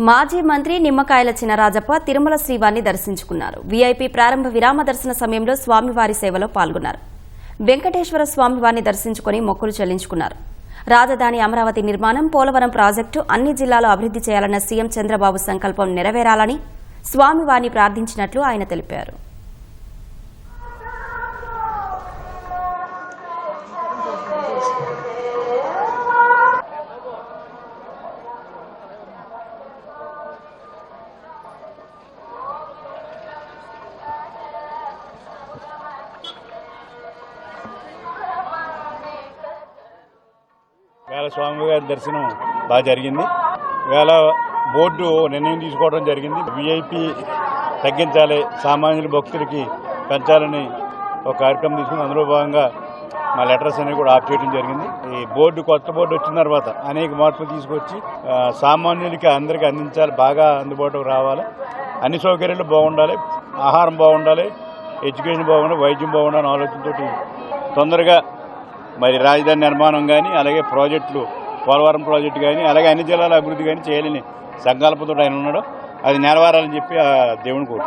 మాజీ మంత్రి నిమ్మకాయల చినరాజప్ప తిరుమల శ్రీవారిని దర్శించుకున్నారు. వీఐపీ ప్రారంభ విరామ దర్శన సమయంలో స్వామివారి సేవలో పాల్గొన్నారు. వెంకటేశ్వర స్వామివారిని దర్శించుకుని మొక్కులు చెల్లించుకున్నారు. రాజధాని అమరావతి నిర్మాణం పోలవరం ప్రాజెక్టు అన్ని జిల్లాలో అభివృద్ధి చేయాలన్న సీఎం చంద్రబాబు సంకల్పం నెరవేరాలని స్వామివారిని ప్రార్థించినట్లు ఆయన తెలిపారు. వేళ స్వామివారి దర్శనం బాగా జరిగింది. వేళ బోర్డు నిర్ణయం తీసుకోవడం జరిగింది. విఐపి తగ్గించాలి. సామాన్యుల భక్తులకి పెంచాలని ఒక కార్యక్రమం తీసుకుని అందులో భాగంగా మా లెటర్స్ అనేవి కూడా ఆఫ్ చేయడం జరిగింది. ఈ బోర్డు కొత్త బోర్డు వచ్చిన తర్వాత అనేక మార్పులు తీసుకొచ్చి సామాన్యులకి అందరికీ అందించాలి. బాగా అందుబాటులోకి రావాలి. అన్ని సౌకర్యాలు బాగుండాలి. ఆహారం బాగుండాలి. ఎడ్యుకేషన్ బాగుండాలి. వైద్యం బాగుండాలని ఆలోచనతోటి తొందరగా మరి రాజధాని నిర్మాణం కానీ అలాగే ప్రాజెక్టులు పోలవరం ప్రాజెక్టు కానీ అలాగే అన్ని జిల్లాల అభివృద్ధి కానీ చేయాలని సంకల్పంతో ఆయన ఉన్నాడు. అది నెరవేరాలని చెప్పి ఆ దేవుని కోరు